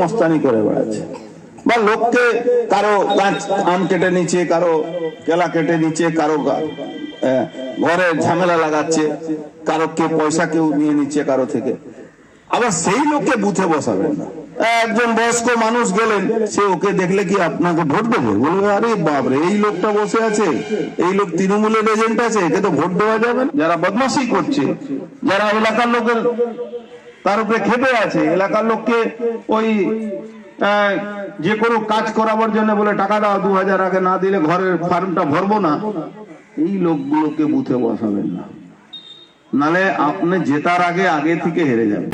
মস্তানি করে বেড়াচ্ছে। বা লোককে কারও আম কেটে নিচ্ছে, কারও কেলা কেটে নিচ্ছে, কারও ঘরে ঝামেলা লাগাচ্ছে, কারও কে পয়সা কেউ নিয়ে নিচ্ছে কারও থেকে। আবার সেই লোককে বুথে বসাবেন না। একজন বয়স্ক মানুষ গেলেন, সে ওকে দেখলে কি আপনাকে ভোট দেবে? বলবে, আরে বাবরে এই লোকটা বসে আছে, এই লোক তৃণমূলের এজেন্ট আছে, একে তো ভোট দেওয়া যাবে যারা বদমাশি করছে, যারা এলাকার লোকের তার উপরে খেপে আছে। এলাকার লোককে ওই যে কোনো কাজ করাবার জন্য বলে টাকা দাও, দু হাজার আগে না দিলে ঘরের ফার্মটা ভরবো না। এই লোকগুলোকে বুথে বসাবেন না। নালে আপনি জেতার আগে আগে থেকে হেরে যাবেন।